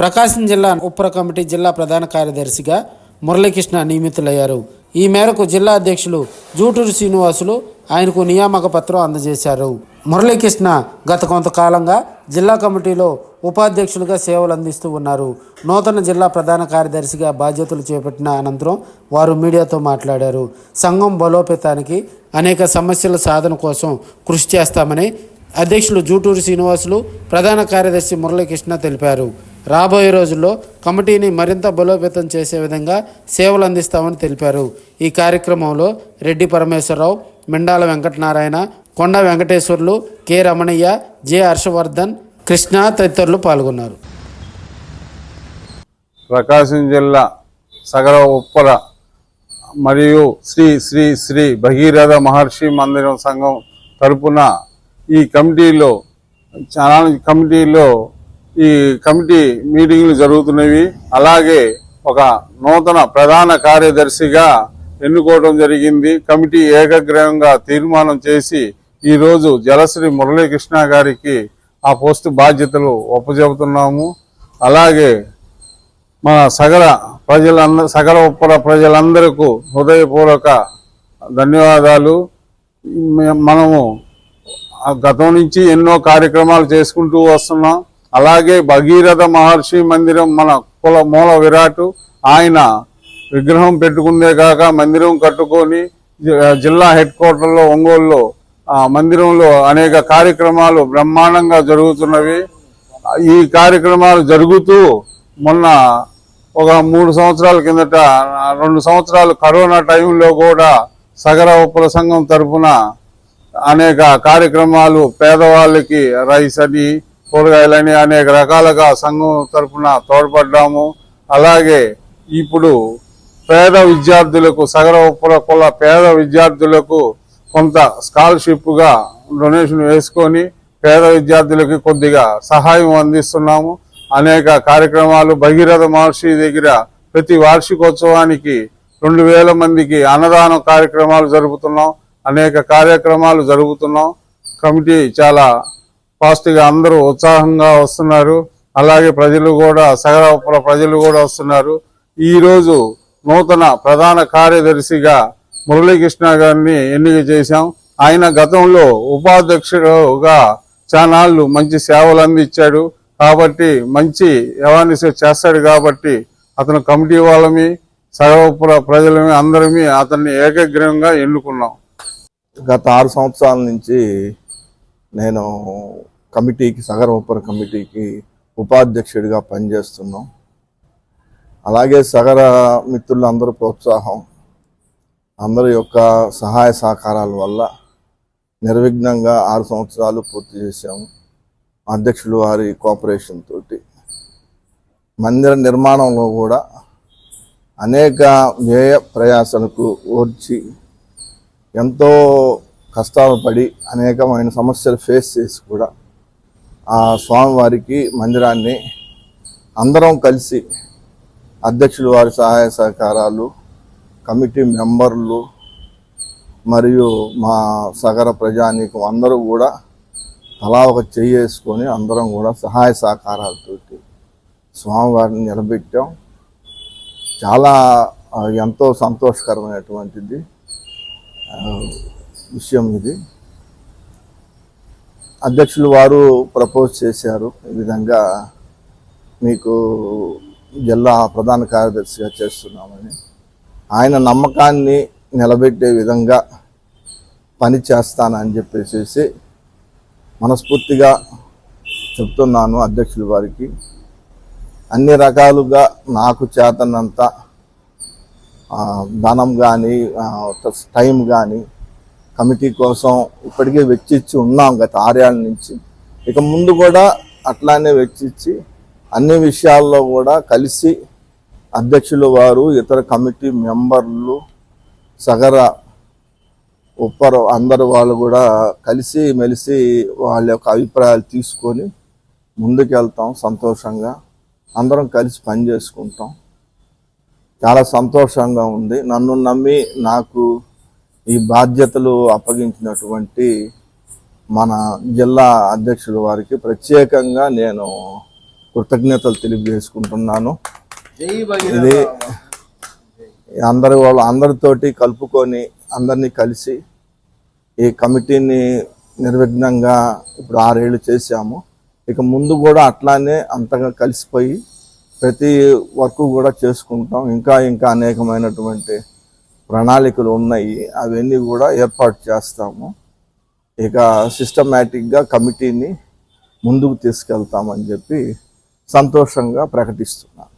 ప్రకాశం జిల్లా ఉప్పర కమిటీ జిల్లా ప్రధాన కార్యదర్శిగా మురళీకృష్ణ నియమితులయ్యారు. ఈ మేరకు జిల్లా అధ్యక్షులు జూటూరు శ్రీనివాసులు ఆయనకు నియామక పత్రం అందజేశారు. మురళీకృష్ణ గత కొంతకాలంగా జిల్లా కమిటీలో ఉపాధ్యక్షులుగా సేవలు అందిస్తూ ఉన్నారు. నూతన జిల్లా ప్రధాన కార్యదర్శిగా బాధ్యతలు చేపట్టిన అనంతరం వారు మీడియాతో మాట్లాడారు. సంఘం బలోపేతానికి అనేక సమస్యల సాధన కోసం కృషి చేస్తామని అధ్యక్షులు జూటూరు శ్రీనివాసులు ప్రధాన కార్యదర్శి మురళీకృష్ణ తెలిపారు. రాబోయే రోజుల్లో కమిటీని మరింత బలోపేతం చేసే విధంగా సేవలు అందిస్తామని తెలిపారు. ఈ కార్యక్రమంలో రెడ్డి పరమేశ్వరరావు మిండాల వెంకటనారాయణ కొండ వెంకటేశ్వర్లు కె రమణయ్య జె హర్షవర్ధన్ కృష్ణ తదితరులు పాల్గొన్నారు. ప్రకాశం జిల్లా సగర ఉప్పల మరియు శ్రీ శ్రీ శ్రీ భగీరథ మహర్షి మందిరం సంఘం తరపున ఈ కమిటీలో చాలా కమిటీలో ఈ కమిటీ మీటింగ్లు జరుగుతున్నవి. అలాగే ఒక నూతన ప్రధాన కార్యదర్శిగా ఎన్నుకోవడం జరిగింది. కమిటీ ఏకగ్రహంగా తీర్మానం చేసి ఈరోజు జలశ్రీ మురళీకృష్ణ గారికి ఆ పోస్టు బాధ్యతలు ఒప్పజెబుతున్నాము. అలాగే మన సగర ప్రజలంద సగర ఉప్పర ప్రజలందరకు హృదయపూర్వక ధన్యవాదాలు. మే- మనము గతం నుంచి ఎన్నో కార్యక్రమాలు చేసుకుంటూ వస్తున్నాం. అలాగే భగీరథ మహర్షి మందిరం మన కుల మూల విరాటు. ఆయన విగ్రహం పెట్టుకుందే కాక మందిరం కట్టుకొని జిల్లా హెడ్ క్వార్టర్లో ఒంగోలులో మందిరంలో అనేక కార్యక్రమాలు బ్రహ్మాండంగా జరుగుతున్నవి. ఈ కార్యక్రమాలు జరుగుతూ మొన్న ఒక మూడు సంవత్సరాల కిందట రెండు సంవత్సరాలు కరోనా టైంలో కూడా సగర ఉప్పల సంఘం తరపున అనేక కార్యక్రమాలు పేదవాళ్ళకి రైస్ అని కూరగాయలని అనేక రకాలుగా సంఘం తరపున తోడ్పడ్డాము. అలాగే ఇప్పుడు పేద విద్యార్థులకు సగర ఉప్పల కుల పేద విద్యార్థులకు కొంత స్కాలర్షిప్గా డొనేషన్ వేసుకొని పేద విద్యార్థులకి కొద్దిగా సహాయం అందిస్తున్నాము. అనేక కార్యక్రమాలు భగీరథ మహర్షి దగ్గర ప్రతి వార్షికోత్సవానికి రెండు వేల మందికి అన్నదాన కార్యక్రమాలు జరుపుతున్నాం. అనేక కార్యక్రమాలు జరుపుతున్నాం. కమిటీ చాలా పాజిటివ్గా అందరూ ఉత్సాహంగా వస్తున్నారు. అలాగే ప్రజలు కూడా సగర ప్రజలు కూడా వస్తున్నారు. ఈ రోజు నూతన ప్రధాన కార్యదర్శిగా మురళీకృష్ణ గారిని ఎన్నిక చేశాం. ఆయన గతంలో ఉపాధ్యక్షుడుగా చానాళ్ళు మంచి సేవలు అందించాడు. కాబట్టి మంచి అవేర్నెస్ చేస్తాడు కాబట్టి అతను కమిటీ వాళ్ళమి సగవపుర ప్రజలమి అందరమీ అతన్ని ఏకగ్రీవంగా ఎన్నుకున్నాం. గత ఆరు సంవత్సరాల నుంచి నేను కమిటీకి సగర ఉపర కమిటీకి ఉపాధ్యక్షుడిగా పనిచేస్తున్నాం. అలాగే సగర మిత్రులు అందరూ ప్రోత్సాహం అందరి యొక్క సహాయ సహకారాల వల్ల నిర్విఘ్నంగా ఆరు సంవత్సరాలు పూర్తి చేశాము అధ్యక్షులు వారి కోఆపరేషన్ తోటి. మందిర నిర్మాణంలో కూడా అనేక వ్యయ ప్రయాసలకు ఓర్చి ఎంతో కష్టాలు పడి అనేకమైన సమస్యలు ఫేస్ చేసి కూడా ఆ స్వామివారికి మందిరాన్ని అందరం కలిసి అధ్యక్షులు వారి సహాయ సహకారాలు కమిటీ మెంబర్లు మరియు మా సగర ప్రజానీకం అందరూ కూడా తలా ఒక చెయ్యి వేసుకొని అందరం కూడా సహాయ సహకారాలతోటి స్వామివారిని నిలబెట్టాం. చాలా ఎంతో సంతోషకరమైనటువంటిది. విషయం ఇది. అధ్యక్షులు వారు ప్రపోజ్ చేశారు ఈ విధంగా మీకు జిల్లా ప్రధాన కార్యదర్శిగా చేస్తున్నామని. ఆయన నమ్మకాన్ని నిలబెట్టే విధంగా పని చేస్తానని చెప్పేసి మనస్ఫూర్తిగా చెప్తున్నాను అధ్యక్షుల వారికి. అన్ని రకాలుగా నాకు చేతనంత ధనం కానీ టైం కానీ కమిటీ కోసం ఇప్పటికే వెచ్చిచ్చి ఉన్నాం గత ఆరేళ్ళ నుంచి. ఇక ముందు కూడా అట్లానే వెచ్చిచ్చి అన్ని విషయాల్లో కూడా కలిసి అధ్యక్షులు వారు ఇతర కమిటీ మెంబర్లు సగర ఉప్పర అందరు వాళ్ళు కూడా కలిసి మెలిసి వాళ్ళ యొక్క అభిప్రాయాలు తీసుకొని ముందుకెళ్తాం సంతోషంగా. అందరం కలిసి పని చేసుకుంటాం. చాలా సంతోషంగా ఉంది. నన్ను నమ్మి నాకు ఈ బాధ్యతలు అప్పగించినటువంటి మన జిల్లా అధ్యక్షుల వారికి ప్రత్యేకంగా నేను కృతజ్ఞతలు తెలియజేసుకుంటున్నాను. ఇది అందరి వాళ్ళు అందరితోటి కలుపుకొని అందరినీ కలిసి ఈ కమిటీని నిర్విఘ్నంగా ఇప్పుడు ఆరేళ్ళు చేశాము. ఇక ముందు కూడా అట్లానే అంతగా కలిసిపోయి ప్రతి వర్క్ కూడా చేసుకుంటాం. ఇంకా ఇంకా అనేకమైనటువంటి ప్రణాళికలు ఉన్నాయి అవన్నీ కూడా ఏర్పాటు చేస్తాము. ఇక సిస్టమేటిక్గా కమిటీని ముందుకు తీసుకెళ్తామని చెప్పి సంతోషంగా ప్రకటిస్తున్నాను.